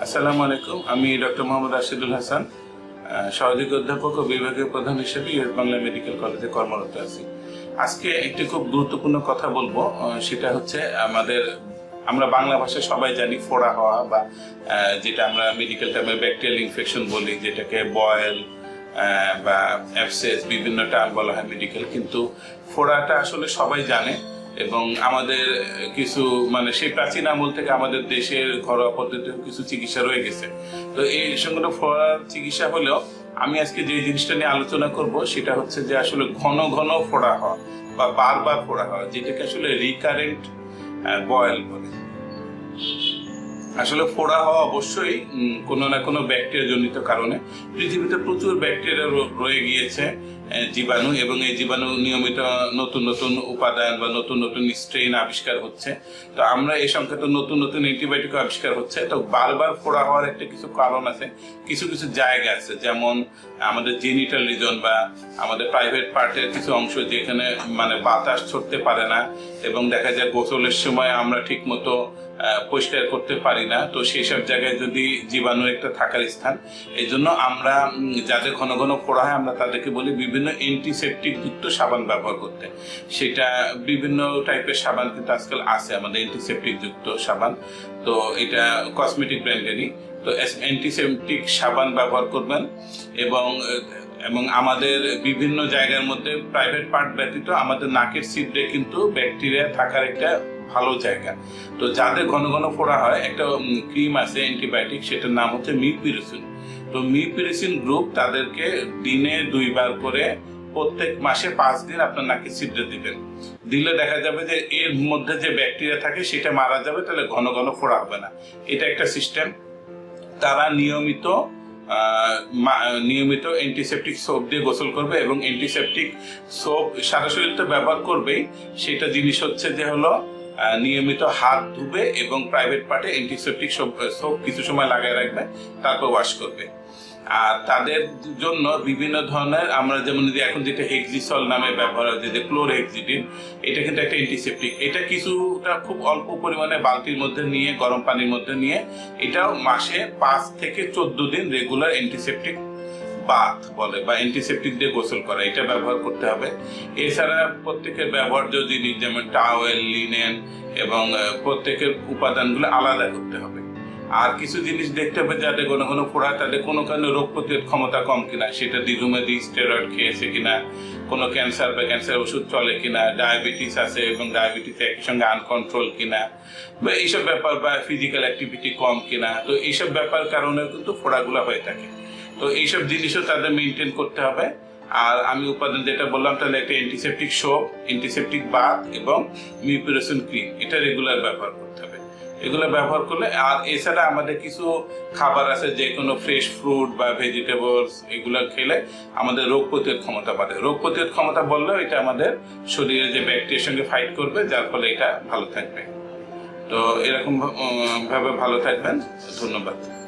আসসালামু আলাইকুম। আমি ডক্টর মোহাম্মদ রাশিদুল হাসান সহযোগী অধ্যাপক ও বিভাগীয় প্রধান হিসেবে ইউএস বাংলা মেডিকেল কলেজে কর্মরত আছি। আজকে একটি খুব গুরুত্বপূর্ণ কথা বলব সেটা হচ্ছে আমাদের, আমরা বাংলা ভাষায় সবাই জানি ফোড়া হওয়া বা যেটা আমরা মেডিকেল টার্মে ব্যাকটেরিয়াল ইনফেকশন বলি, যেটাকে বয়েল বা অ্যাবসেস বিভিন্ন টার্ম বলা হয় মেডিকেল কিন্তু ফোড়াটা আসলে সবাই জানে। এবং আমাদের কিছু মানে সেই প্রাচীন আমল থেকে আমাদের দেশের ঘরোয়া পদ্ধতিতে কিছু চিকিৎসা রয়ে গেছে। তো এই সঙ্গে ফোড়ার চিকিৎসা হলেও আমি আজকে যে জিনিসটা নিয়ে আলোচনা করব সেটা হচ্ছে যে আসলে ঘন ঘন ফোড়া হওয়া বা বারবার ফোড়া হওয়া, যেটাকে আসলে রিকারেন্ট বয়েল বলে। আসলে ফোড়া হওয়া অবশ্যই কোনো না কোনো ব্যাকটেরিয়া জনিত কারণে। পৃথিবীতে প্রচুর ব্যাকটেরিয়া রয়ে গিয়েছে জীবাণু, এবং এই জীবাণু নিয়মিত নতুন নতুন উপাদান বা নতুন নতুন স্ট্রেন আবিষ্কার হচ্ছে। তো আমরা এই সংখ্যাতে নতুন নতুন অ্যান্টিবায়োটিক আবিষ্কার হচ্ছে। তো বারবার ফোড়া হওয়ার একটা কিছু কারণ আছে, কিছু কিছু জায়গা আছে। যেমন আমাদের জেনিটাল রিজন বা আমাদের প্রাইভেট পার্টের কিছু অংশ যেখানে মানে বাতাস ছড়তে পারে না, এবং দেখা যায় গোসলের সময় আমরা ঠিক মতো পরিষ্কার করতে পারি না। তো সেই সব জায়গায় যদি জীবাণু একটা থাকার স্থান, এই জন্য আমরা যাদের ঘন ঘন ফোড়া হয়, আমরা তাদেরকে বলি বিভিন্ন অ্যান্টিসেপটিক যুক্ত সাবান ব্যবহার করতে। সেটা বিভিন্ন টাইপের সাবান কিন্তু আজকাল আছে, আমাদের অ্যান্টিসেপটিক যুক্ত সাবান। তো এটা কসমেটিক ব্র্যান্ডেরই তো অ্যান্টিসেপটিক সাবান ব্যবহার করবেন এবং এবং আমাদের বিভিন্ন জায়গার মধ্যে প্রাইভেট পার্ট ব্যতীত আমাদের নাকের সিটে কিন্তু ব্যাকটেরিয়া থাকার একটা ভালো জায়গা। তো যাদের ঘন ঘন ফোড়া হয়, একটা ক্রিম আছে অ্যান্টিবায়োটিক সেটার নাম হচ্ছে মিপিরিসিন তো মিউপিরিসিন গ্রুপ তাদেরকে দিনে দুইবার করে প্রত্যেক মাসে পাঁচ দিন আপনার নাকে ছিদ্রে দিবেন। দিলে দেখা যাবে যে এর মধ্যে যে ব্যাকটেরিয়া থাকে, সেটা মারা যাবে, তাহলে ঘন ঘন ফোড়া হবে না। এটা একটা সিস্টেম তারা নিয়মিত নিয়মিত অ্যান্টিসেপটিক সোপ দিয়ে গোসল করবে এবং অ্যান্টিসেপটিক সোপ সারা শরীর তো ব্যবহার করবেই। সেটা জিনিস হচ্ছে যে হলো নিয়মিত হাত ধুবে এবং প্রাইভেট পার্টে অ্যান্টিসেপটিক সোপ কিছু সময় লাগায় রাখবে, তারপর ওয়াশ করবে। আর তাদের জন্য বিভিন্ন ধরনের, আমরা যেমন যে এখন যেটা হেক্সিসল নামে ব্যবহার হয় যে ক্লোর ক্লোরহেক্সিডিন এটা কিন্তু একটা অ্যান্টিসেপটিক এটা কিছুটা খুব অল্প পরিমাণে বালতির মধ্যে নিয়ে, গরম পানির মধ্যে নিয়ে, এটাও মাসে পাঁচ থেকে চোদ্দ দিন রেগুলার অ্যান্টিসেপটিক বাথ বলে বা অ্যান্টিসেপটিক দিয়ে গোসল করা, এটা ব্যবহার করতে হবে। এছাড়া প্রত্যেকের ব্যবহার্য জিনিস যেমন টাওয়েল লিনেন এবং প্রত্যেকের উপাদানগুলো আলাদা করতে হবে। আর কিছু জিনিস দেখতে হবে যাদের কোনো কোনো ফোড়া তাদের কোনো কারণে রোগ প্রতিরোধ ক্ষমতা কম কিনা, সেটা দীর্ঘমেয়াদী স্টেরয়েড খেয়েছে কিনা, কোনো ক্যান্সার বা ক্যান্সার ওষুধ চলে কিনা ডায়াবেটিস আছে এবং ডায়াবেটিস একই সঙ্গে আনকন্ট্রোল কিনা, বা এইসব ব্যাপার বা ফিজিক্যাল অ্যাক্টিভিটি কম কিনা, তো এইসব ব্যাপার কারণে কিন্তু ফোড়াগুলো হয়ে থাকে। তো এইসব জিনিসও তাদের মেনটেন করতে হবে। আর আমি উপাদান যেটা বললাম, তাহলে একটা অ্যান্টিসেপটিক সোপ অ্যান্টিসেপটিক বাথ এবং মিউপিরেশন ক্রিম এটা রেগুলার ব্যবহার করতে হবে। এগুলো ব্যবহার করলে, আর এছাড়া আমাদের কিছু খাবার আছে যে কোনো ফ্রেশ ফ্রুট বা ভেজিটেবলস এগুলো খেলে আমাদের রোগ প্রতিরোধ ক্ষমতা বাড়ে। রোগ প্রতিরোধ ক্ষমতা বললেও এটা আমাদের শরীরে যে ব্যাকটেরিয়ার সঙ্গে ফাইট করবে, যার ফলে এটা ভালো থাকবে। তো এরকম ভাবে ভালো থাকবেন। ধন্যবাদ।